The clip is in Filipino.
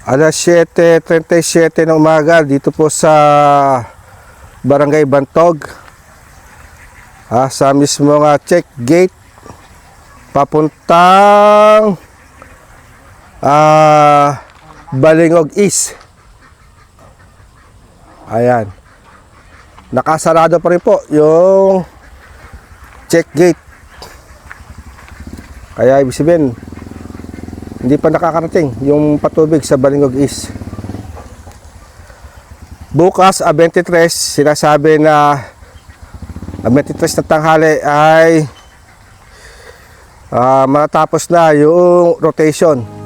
Alas 7.37 ng umaga dito po sa Barangay Bantog. Ah, sa mismo nga check gate papuntang ah, Balingog East. Ayan. Nakasarado pa rin po yung check gate. Kaya ibig sabihin, hindi pa nakakarating yung patubig sa Balingog East. Bukas, a 23, sinasabi na a 23 na tanghali ay ah, matatapos na yung rotation